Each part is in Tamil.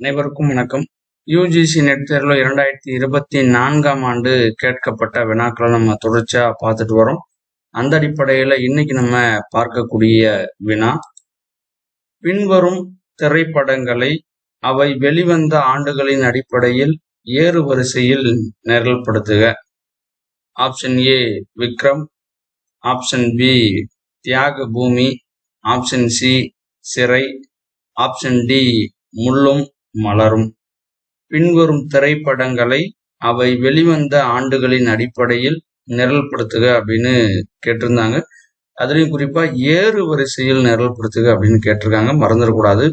அனைவருக்கும் வணக்கம். யூஜிசி நெட் தேர்வில் இரண்டாயிரத்தி இருபத்தி நான்காம் ஆண்டு கேட்கப்பட்ட வினாக்களை நம்ம தொடர்ச்சியா பார்த்துட்டு வரோம். அந்த அடிப்படையில் இன்னைக்கு நம்ம பார்க்கக்கூடிய வினா பின்வரும் திரைப்படங்களை அவை வெளிவந்த ஆண்டுகளின் அடிப்படையில் ஏறு வரிசையில் நிரல்படுத்துக. Option A Vikram. Option B Thyaga Bhoomi. Option C Sirai. Option D Mullum. Malarum. பின்வரும் திரைப்படங்களை அவை வெளிவந்த ஆண்டுகளின் அடிப்படையில் நிரல்படுத்துக அப்படின்னு கேட்டிருந்தாங்க. அதுலேயும் குறிப்பாக ஏறு வரிசையில் நிரல்படுத்துக அப்படின்னு கேட்டிருக்காங்க. மறந்துடக்கூடாது.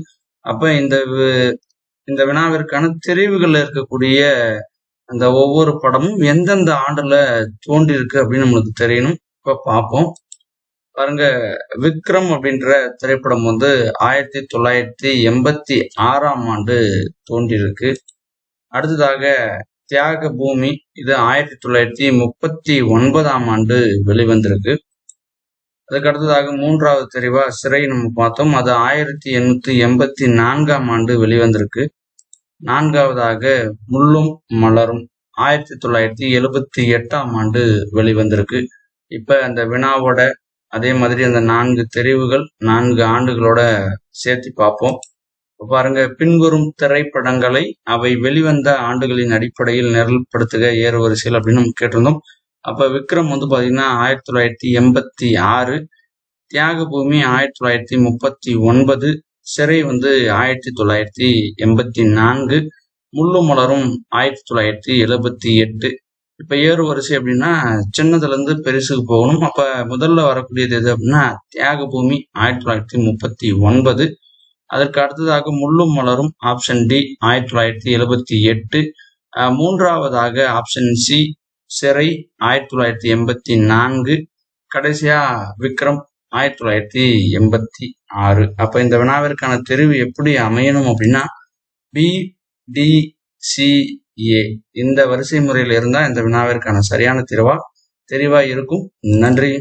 அப்போ இந்த இந்த வினாவிற்கான தெரிவுகளில் இருக்கக்கூடிய அந்த ஒவ்வொரு படமும் எந்தெந்த ஆண்டில் தோன்றியிருக்கு அப்படின்னு நம்மளுக்கு தெரியணும். இப்போ பார்ப்போம். பாருங்க விக்ரம் அப்படின்ற திரைப்படம் வந்து ஆயிரத்தி தொள்ளாயிரத்தி எண்பத்தி ஆறாம் ஆண்டு தோன்றியிருக்கு. அடுத்ததாக தியாக பூமி இது ஆயிரத்தி தொள்ளாயிரத்தி முப்பத்தி ஒன்பதாம் ஆண்டு வெளிவந்திருக்கு. அதுக்கு அடுத்ததாக மூன்றாவது தெரிவா சிறை நம்ம பார்த்தோம். அது ஆயிரத்தி எண்ணூத்தி எண்பத்தி நான்காம் ஆண்டு வெளிவந்திருக்கு. நான்காவதாக முள்ளும் மலரும் ஆயிரத்தி தொள்ளாயிரத்தி எழுபத்தி எட்டாம் ஆண்டு வெளிவந்திருக்கு. இப்ப அந்த வினாவோட அதே மாதிரி அந்த நான்கு தெரிவுகள் நான்கு ஆண்டுகளோட சேர்த்து பார்ப்போம். பாருங்க பின்வரும் திரைப்படங்களை அவை வெளிவந்த ஆண்டுகளின் அடிப்படையில் நிரல்படுத்துக ஏறுவரிசையில் அப்படின்னு நம்ம கேட்டிருந்தோம். அப்ப விக்ரம் வந்து பாத்தீங்கன்னா ஆயிரத்தி தொள்ளாயிரத்தி எண்பத்தி ஆறு தியாக பூமி ஆயிரத்தி தொள்ளாயிரத்தி முப்பத்தி ஒன்பது சிறை வந்து ஆயிரத்தி தொள்ளாயிரத்தி எண்பத்தி நான்கு முள்ளு மலரும் ஆயிரத்தி தொள்ளாயிரத்தி எழுபத்தி எட்டு இப்ப ஏறு வரிசை அப்படின்னா சின்னதுல இருந்து பெருசுக்கு போகணும். அப்ப முதல்ல வரக்கூடியது எது அப்படின்னா தியாக பூமி ஆயிரத்தி தொள்ளாயிரத்தி முப்பத்தி ஒன்பது. அதற்கு அடுத்ததாக முள்ளும் மலரும் ஆப்ஷன் டி ஆயிரத்தி தொள்ளாயிரத்தி எழுபத்தி எட்டு. மூன்றாவதாக ஆப்ஷன் சி சிறை ஆயிரத்தி தொள்ளாயிரத்தி எண்பத்தி நான்கு. கடைசியா விக்ரம் ஆயிரத்தி தொள்ளாயிரத்தி எண்பத்தி ஆறு. அப்ப இந்த வினாவிற்கான தெரிவு எப்படி அமையணும் அப்படின்னா பி டி சி ஏ இந்த வரிசை முறையில் இருந்தால் இந்த வினாவிற்கான சரியான தீர்வா தெரிவா இருக்கும். நன்றி.